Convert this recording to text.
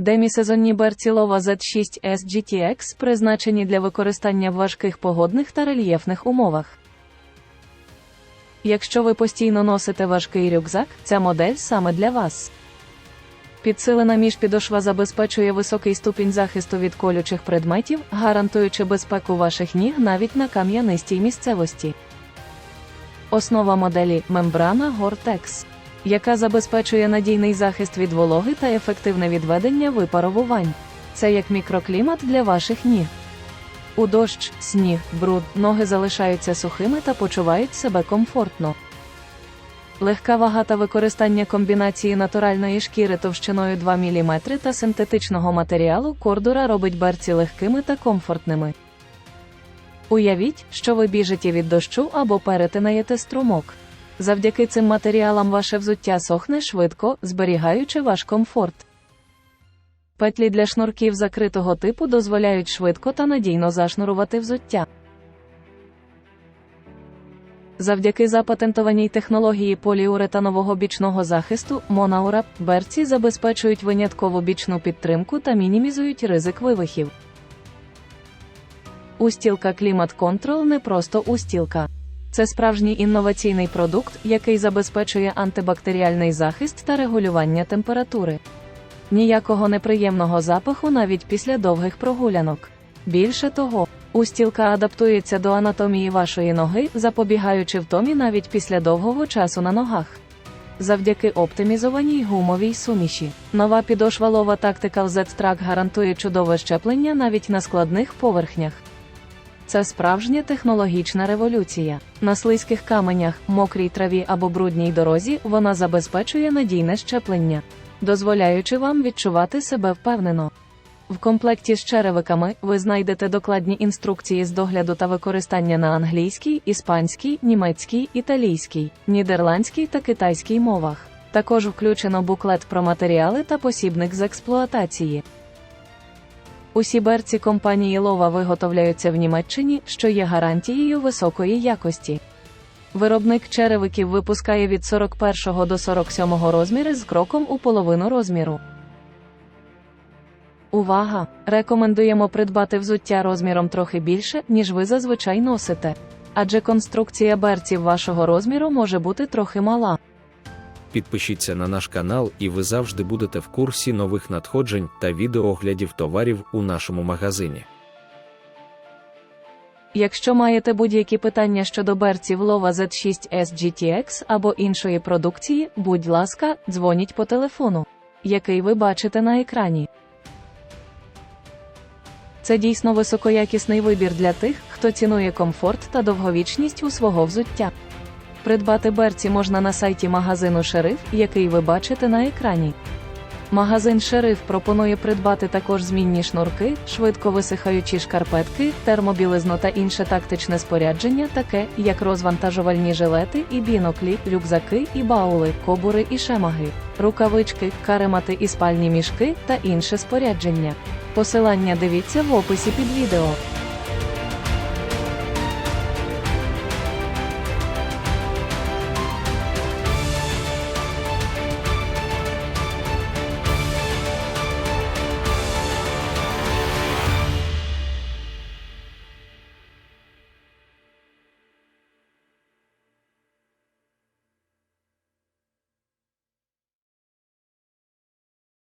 Демісезонні берці Lova Z6S GTX призначені для використання в важких погодних та рельєфних умовах. Якщо ви постійно носите важкий рюкзак, ця модель саме для вас. Підсилена міжпідошва забезпечує високий ступінь захисту від колючих предметів, гарантуючи безпеку ваших ніг навіть на кам'янистій місцевості. Основа моделі мембрана Gore-Tex, яка забезпечує надійний захист від вологи та ефективне відведення випаровувань. Це як мікроклімат для ваших ніг. У дощ, сніг, бруд, ноги залишаються сухими та почувають себе комфортно. Легка вага та використання комбінації натуральної шкіри товщиною 2 мм та синтетичного матеріалу кордура робить берці легкими та комфортними. Уявіть, що ви біжите від дощу або перетинаєте струмок. Завдяки цим матеріалам ваше взуття сохне швидко, зберігаючи ваш комфорт. Петлі для шнурків закритого типу дозволяють швидко та надійно зашнурувати взуття. Завдяки запатентованій технології поліуретанового бічного захисту Монаура берці забезпечують виняткову бічну підтримку та мінімізують ризик вивихів. Устілка Climate Control не просто устілка. Це справжній інноваційний продукт, який забезпечує антибактеріальний захист та регулювання температури. Ніякого неприємного запаху навіть після довгих прогулянок. Більше того, устілка адаптується до анатомії вашої ноги, запобігаючи втомі навіть після довгого часу на ногах. Завдяки оптимізованій гумовій суміші. Нова підошва Lova Tactical Z-Track гарантує чудове щеплення навіть на складних поверхнях. Це справжня технологічна революція. На слизьких каменях, мокрій траві або брудній дорозі вона забезпечує надійне щеплення, дозволяючи вам відчувати себе впевнено. В комплекті з черевиками ви знайдете докладні інструкції з догляду та використання на англійській, іспанській, німецькій, італійській, нідерландській та китайській мовах. Також включено буклет про матеріали та посібник з експлуатації. Усі берці компанії Лова виготовляються в Німеччині, що є гарантією високої якості. Виробник черевиків випускає від 41 до 47 розміри з кроком у половину розміру. Увага! Рекомендуємо придбати взуття розміром трохи більше, ніж ви зазвичай носите. Адже конструкція берців вашого розміру може бути трохи мала. Підпишіться на наш канал, і ви завжди будете в курсі нових надходжень та відеооглядів товарів у нашому магазині. Якщо маєте будь-які питання щодо берців Lova Z6S GTX або іншої продукції, будь ласка, дзвоніть по телефону, який ви бачите на екрані. Це дійсно високоякісний вибір для тих, хто цінує комфорт та довговічність у свого взуття. Придбати берці можна на сайті магазину Шериф, який ви бачите на екрані. Магазин Шериф пропонує придбати також змінні шнурки, швидко висихаючі шкарпетки, термобілизну та інше тактичне спорядження, таке як розвантажувальні жилети і біноклі, рюкзаки і баули, кобури і шемаги, рукавички, каремати і спальні мішки та інше спорядження. Посилання дивіться в описі під відео.